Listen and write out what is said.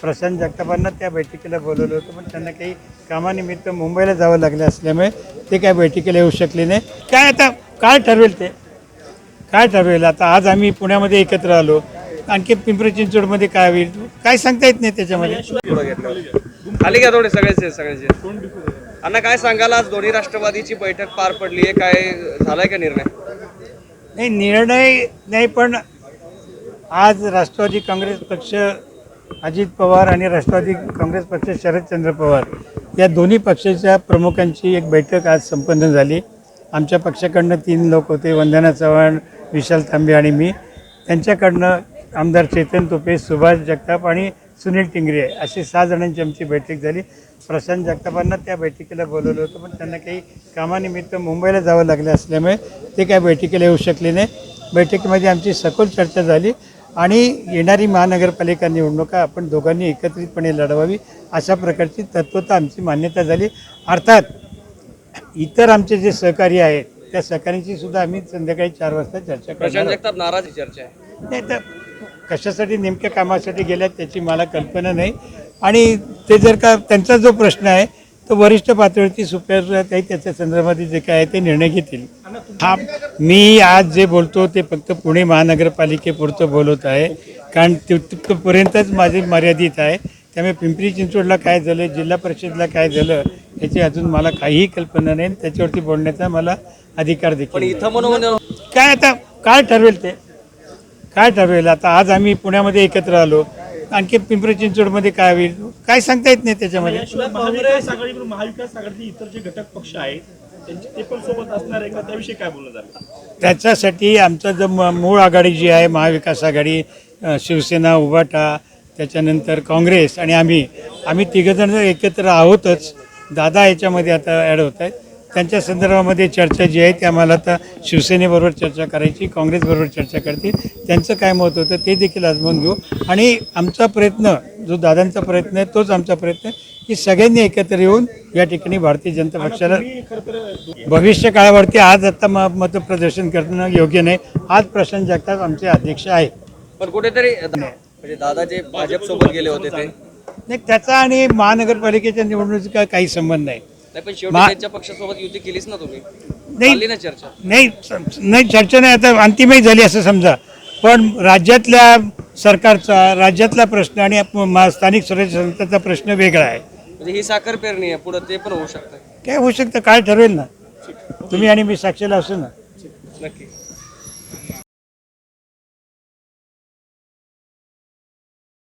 प्रशांत जगतापांना त्या बैठकीला बोलवलं होतं पण त्यांना काही कामानिमित्त मुंबईला जावं लागलं असल्यामुळे ते काय बैठकीला येऊ शकले नाही. काय आता काय ठरवेल ते? काय ठरवेल? आता आज आम्ही पुण्यामध्ये एकत्र आलो. आणखी पिंपरी चिंचवडमध्ये काय होईल? काय सांगता येत नाही त्याच्यामध्ये? खाली घ्या थोडे सगळ्याचे सगळ्याचे अण्णा काय सांगाल आज दोन्ही राष्ट्रवादीची बैठक पार पडली आहे? काय झालाय का निर्णय? नाही निर्णय नाही पण आज राष्ट्रवादी काँग्रेस पक्ष अजित पवार आणि राष्ट्रवादी काँग्रेस पक्ष शरदचंद्र पवार या दोन्ही पक्षाच्या प्रमुखांची एक बैठक आज संपन्न झाली. आमच्या पक्षाकडनं तीन लोक होते वंदना चव्हाण विशाल तांबे आणि मी. त्यांच्याकडनं आमदार चेतन तुपे सुभाष जगताप आणि सुनील टिंगरे अशी सहा जणांची आमची बैठक झाली. प्रशांत जगतापांना त्या बैठकीला बोलवलं होतं पण त्यांना काही कामानिमित्त मुंबईला जावं लागलं असल्यामुळे ते काय बैठकीला येऊ शकले नाही. बैठकीमध्ये आमची सखोल चर्चा झाली. आणि येणारी महानगरपालिका निवडणुका आपण दोघांनी एकत्रितपणे लढवावी अशा प्रकारची तत्वता आमची मान्यता झाली. अर्थात इतर आमचे जे सहकारी आहेत त्या सहकाऱ्यांची सुद्धा आम्ही संध्याकाळी चार वाजता चर्चा नाराजी चर्चा आहे. नाही तर कशासाठी नेमक्या कामासाठी गेल्यात त्याची मला कल्पना नाही. आणि ते जर का त्यांचा जो प्रश्न आहे तो वरिष्ठ पातळीवरती सुपर काही त्याच्या संदर्भात जे काय आहे ते निर्णय घेतील. हा मी आज जे बोलतो ते फक्त पुणे महानगरपालिकेपुरतं बोलत आहे. कारण तिथपर्यंतच माझी मर्यादित आहे. त्यामुळे पिंपरी चिंचवडला काय झालं जिल्हा परिषदला काय झालं याची अजून मला काहीही कल्पना नाही. त्याच्यावरती बोलण्याचा मला अधिकार पण देखील इथं म्हणून काय आता काय ठरवेल ते? काय ठरवेल? आता आज आम्ही पुण्यामध्ये एकत्र आलो. आणखी पिंपरी चिंचवडमध्ये काय होईल? काय सांगता येत नाही त्याच्यामध्ये? महाविकास आघाडीचे इतर जे घटक पक्ष आहेत त्यांचे ते पण सोबत असणार आहे का? त्याविषयी काय बोललं जातं त्याच्यासाठी आमचा जो म- मूळ आघाडी जी आहे महाविकास आघाडी शिवसेना उभाटा त्याच्यानंतर काँग्रेस आणि आम्ही आम्ही तिघंजण एकत्र आहोतच. दादा याच्यामध्ये आता ॲड होत आहेत त्यांच्या संदर्भामध्ये चर्चा जी आहे ती आम्हाला आता शिवसेनेबरोबर चर्चा करायची काँग्रेसबरोबर चर्चा करतील. त्यांचं काय मत होतं ते देखील आजमावून घेऊ. आणि आमचा प्रयत्न जो दादांचा प्रयत्न आहे तोच आमचा प्रयत्न आहे की सगळ्यांनी एकत्र येऊन या ठिकाणी भारतीय जनता पक्षाला भविष्य काळावरती आज आता म मतप्रदर्शन करणं योग्य नाही. आज प्रशांत जगताप आमचे अध्यक्ष आहेत. पण कुठेतरी म्हणजे दादा जे भाजप सोबत गेले होते ते. नाही त्याचा आणि महानगरपालिकेच्या निवडणुकीचा काही संबंध नाही. नाही पण शेवटी मा- त्यांच्या पक्षासोबत युती केलीच ना तुम्ही. नाही झाली ना चर्चा. नाही स- नाही चर्चा नाही आता अंतिमही झाली असं समजा. पण राज्यातल्या सरकारचा राज्यातला प्रश्न आणि आप- मा- स्थानिक स्वराज्य संस्थेचा प्रश्न वेगळा आहे. म्हणजे ही साखर पेरणी आहे पुढे ते पण होऊ शकतं. काय होऊ शकतं काय ठरवेल ना? तुम्ही आणि मी साक्षीला असू ना? नक्की.